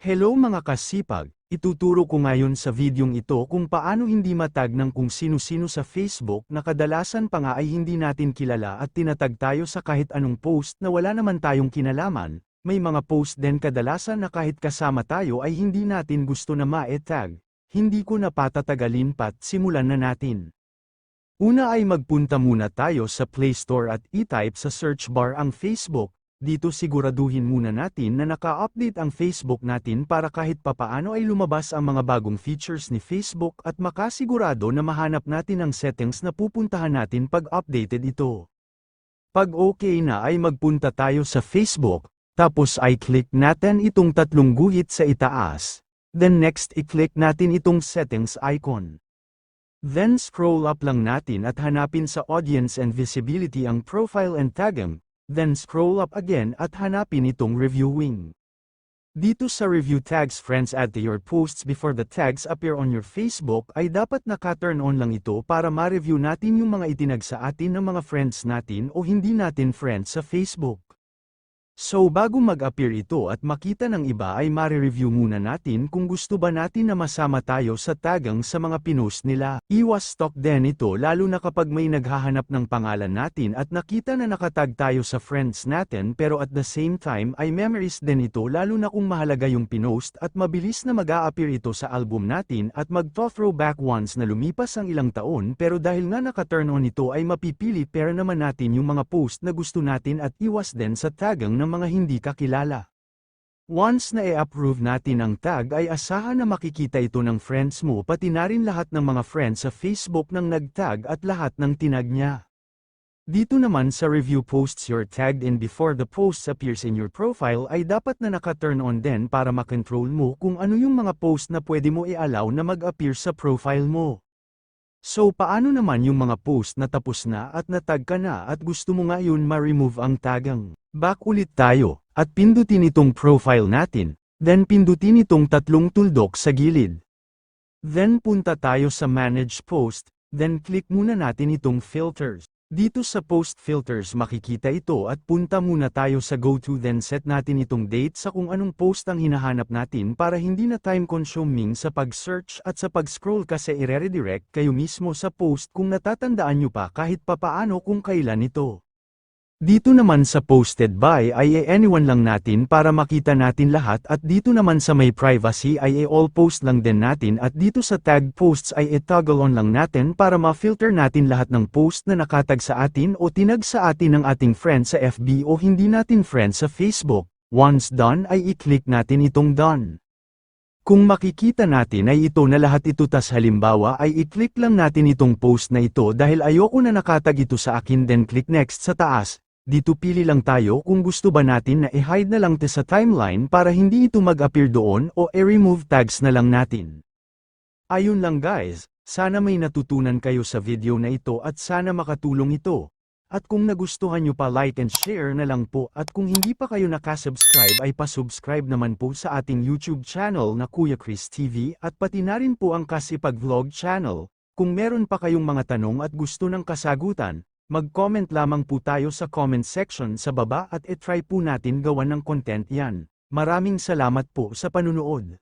Hello mga kasipag, ituturo ko ngayon sa videong ito kung paano hindi matag ng kung sino-sino sa Facebook na kadalasan pa nga ay hindi natin kilala at tinatag tayo sa kahit anong post na wala naman tayong kinalaman, may mga post din kadalasan na kahit kasama tayo ay hindi natin gusto na ma-tag. Hindi ko na patatagalin pat simulan na natin. Una ay magpunta muna tayo sa Play Store at i-type sa search bar ang Facebook, dito siguraduhin muna natin na naka-update ang Facebook natin para kahit papaano ay lumabas ang mga bagong features ni Facebook at makasigurado na mahanap natin ang settings na pupuntahan natin pag updated ito. Pag okay na ay magpunta tayo sa Facebook, tapos ay click natin itong tatlong guhit sa itaas. Then next i-click natin itong settings icon. Then scroll up lang natin at hanapin sa audience and visibility ang profile and tagging, then scroll up again at hanapin itong reviewing. Dito sa review tags friends add to your posts before the tags appear on your Facebook ay dapat naka-turn on lang ito para ma-review natin yung mga itinag sa atin ng mga friends natin o hindi natin friends sa Facebook. So bago mag-appear ito at makita ng iba ay mare-review muna natin kung gusto ba natin na masama tayo sa tagang sa mga pinost nila. Iwas stalk din ito lalo na kapag may naghahanap ng pangalan natin at nakita na nakatag tayo sa friends natin pero at the same time ay memories din ito lalo na kung mahalaga yung pinost at mabilis na mag-a-appear ito sa album natin at mag-throwback once na lumipas ang ilang taon pero dahil nga naka-turn on ito ay mapipili pero naman natin yung mga post na gusto natin at iwas din sa tagang ng mga hindi kakilala. Once na i-approve natin ang tag ay asahan na makikita ito ng friends mo pati na rin lahat ng mga friends sa Facebook ng nagtag at lahat ng tinag niya. Dito naman sa review posts you're tagged in before the post appears in your profile ay dapat na naka-turn on din para makontrol mo kung ano yung mga post na pwede mo i-allow na mag-appear sa profile mo. So paano naman yung mga post na tapos na at natag ka na at gusto mo ngayon ma-remove ang tagang? Back ulit tayo, at pindutin itong profile natin, then pindutin itong tatlong tuldok sa gilid. Then punta tayo sa Manage Post, then click muna natin itong Filters. Dito sa Post Filters makikita ito at punta muna tayo sa Go To then set natin itong date sa kung anong post ang hinahanap natin para hindi na time consuming sa pag-search at sa pag-scroll kasi i-redirect kayo mismo sa post kung natatandaan nyo pa kahit papaano kung kailan ito. Dito naman sa posted by ay anyone lang natin para makita natin lahat at dito naman sa may privacy ay all post lang din natin at dito sa tag posts ay i-toggle on lang natin para ma-filter natin lahat ng post na nakatag sa atin o tinag sa atin ng ating friend sa FB o hindi natin friend sa Facebook. Once done ay i-click natin itong done. Kung makikita natin ay ito na lahat ito tas halimbawa ay i-click lang natin itong post na ito dahil ayoko na nakatag ito sa akin then click next sa taas, dito pili lang tayo kung gusto ba natin na i-hide na lang te sa timeline para hindi ito mag-appear doon o i-remove tags na lang natin. Ayun lang guys, sana may natutunan kayo sa video na ito at sana makatulong ito. At kung nagustuhan nyo pa like and share na lang po at kung hindi pa kayo nakasubscribe ay pasubscribe naman po sa ating YouTube channel na Kuya Chris TV at pati na rin po ang Kasipag Vlog channel. Kung meron pa kayong mga tanong at gusto ng kasagutan, Mag-comment lamang po tayo sa comment section sa baba at itry po natin gawan ng content yan. Maraming salamat po sa panunood.